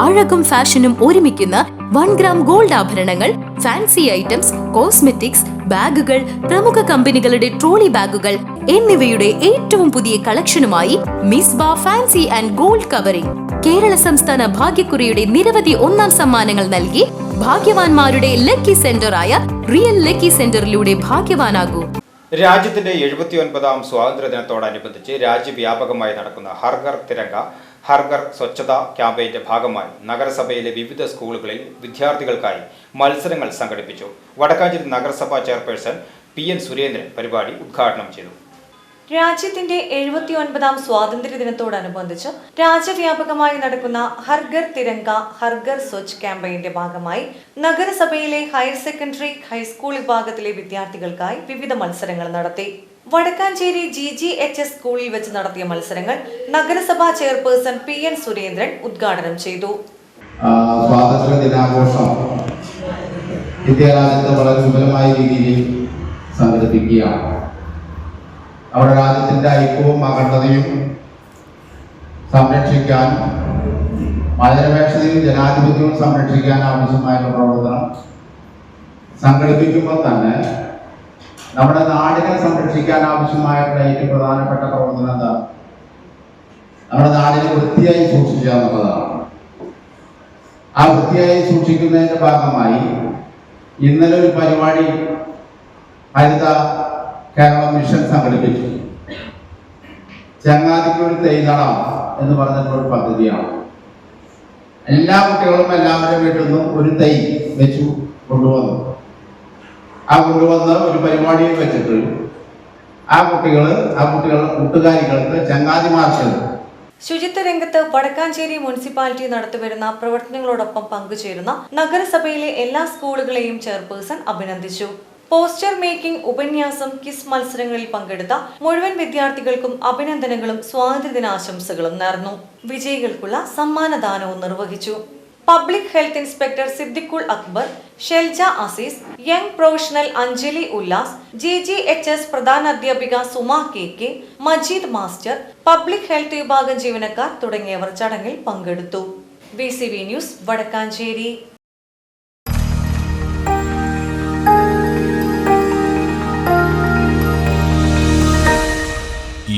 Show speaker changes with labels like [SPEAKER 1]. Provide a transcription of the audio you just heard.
[SPEAKER 1] അഴകും ഫാഷനും ഒരുമിക്കുന്ന one gram gold ആഭരണങ്ങൾ ഫാൻസി ഐറ്റംസ് കോസ്മെറ്റിക്സ് ബാഗുകൾ പ്രമുഖ കമ്പനികളുടെ ട്രോളി ബാഗുകൾ എന്നിവയുടെ ഏറ്റവും പുതിയ കളക്ഷനുമായി മിസ് ബാ fancy and gold covering. Kerala സംസ്ഥാന ഭാഗ്യക്കുറിയുടെ നിരവധി ഒന്നാം സമ്മാനങ്ങൾ നൽകി ഭാഗ്യവാന്മാരുടെ ലക്കി സെന്ററായ റിയൽ ലക്കി സെന്ററിലൂടെ ഭാഗ്യവാനാകൂ.
[SPEAKER 2] രാജ്യത്തിന്റെ എഴുപത്തിയൊൻപതാം സ്വാതന്ത്ര്യ ദിനത്തോടനുബന്ധിച്ച് രാജ്യവ്യാപകമായി നടക്കുന്ന ഹർഗർ തിരങ്ക ഹർഘർ സ്വച്ഛത ക്യാമ്പയിന്റെ ഭാഗമായി നഗരസഭയിലെ വിവിധ സ്കൂളുകളിൽ വിദ്യാർത്ഥികൾക്കായി മത്സരങ്ങൾ സംഘടിപ്പിച്ചു. വടക്കാഞ്ചേരി നഗരസഭാ ചെയർപേഴ്സൺ പി എൻ സുരേന്ദ്രൻ പരിപാടി ഉദ്ഘാടനം ചെയ്തു.
[SPEAKER 3] രാജ്യത്തിന്റെ എഴുപത്തിയൊൻപതാം സ്വാതന്ത്ര്യ ദിനത്തോടനുബന്ധിച്ച് രാജ്യവ്യാപകമായി നടക്കുന്ന ഹർഗർ തിരങ്ക ഹർഗർ സ്വച്ഛ് ക്യാമ്പയിന്റെ ഭാഗമായി നഗരസഭയിലെ ഹയർ സെക്കൻഡറി ഹൈസ്കൂൾ വിഭാഗത്തിലെ വിദ്യാർത്ഥികൾക്കായി വിവിധ മത്സരങ്ങൾ നടത്തി. Vadakkanchery G G H S സ്കൂളിൽ വെച്ച് നടത്തിയ മത്സരങ്ങൾ നഗരസഭാ ചെയർപേഴ്സൺ പി എൻ സുരേന്ദ്രൻ ഉദ്ഘാടനം ചെയ്തു.
[SPEAKER 4] സ്വാതന്ത്ര്യ ദിനാഘോഷം രീതിയിൽ നമ്മുടെ രാജ്യത്തിന്റെ ഐക്യവും അഖണ്ഡതയും സംരക്ഷിക്കാൻ മതനിരപേക്ഷതയും ജനാധിപത്യവും സംരക്ഷിക്കാൻ ആവശ്യമായ പ്രവർത്തനം സംഘടിപ്പിക്കുമ്പോൾ തന്നെ നമ്മുടെ നാടിനെ സംരക്ഷിക്കാൻ ആവശ്യമായിട്ടുള്ള ഏറ്റവും പ്രധാനപ്പെട്ട പ്രവർത്തനം എന്താ? നമ്മുടെ നാടിനെ വൃത്തിയായി സൂക്ഷിക്കുക എന്നുള്ളതാണ്. ആ വൃത്തിയായി സൂക്ഷിക്കുന്നതിന്റെ ഭാഗമായി ഇന്നലെ ഒരു പരിപാടി ഹരിത കേരളം മിഷൻ സംഘടിപ്പിച്ചു. ചങ്ങാതിക്ക് ഒരു തൈതളം എന്ന് പറഞ്ഞിട്ടുള്ള ഒരു പദ്ധതിയാണ്. എല്ലാ കുട്ടികളും എല്ലാവരുടെ വീട്ടിൽ നിന്നും ഒരു തൈ വെച്ചു കൊണ്ടുവന്നു. ആ കൊണ്ടുവന്ന് ഒരു പരിപാടിയിൽ വെച്ചിട്ട് ആ കുട്ടികൾ ആ കുട്ടികൾ കൂട്ടുകാരികൾക്ക് ചങ്ങാതിമാർക്ക്
[SPEAKER 3] ശുചിത്വ രംഗത്ത് വടക്കാഞ്ചേരി മുനിസിപ്പാലിറ്റി നടത്തിവരുന്ന പ്രവർത്തനങ്ങളോടൊപ്പം പങ്കുചേരുന്ന നഗരസഭയിലെ എല്ലാ സ്കൂളുകളെയും ചെയർപേഴ്സൺ അഭിനന്ദിച്ചു. പോസ്റ്റർ മേക്കിംഗ് ഉപന്യാസം കിസ് മത്സരങ്ങളിൽ പങ്കെടുത്ത മുഴുവൻ വിദ്യാർത്ഥികൾക്കും അഭിനന്ദനങ്ങളും സ്വാതന്ത്ര്യദിനാശംസകളും നേർന്നു. വിജയികൾക്കുള്ള സമ്മാനദാനവും നിർവഹിച്ചു. Public health inspector Siddiqul Akbar Shelja Azeez young professional Anjali Ullas G G H S പ്രധാന അധ്യാപിക Suma K K Majeed master public health വിഭാഗം ജീവനക്കാർ തുടങ്ങിയവർ ചടങ്ങിൽ പങ്കെടുത്തു. B C V news Vadakkanchery.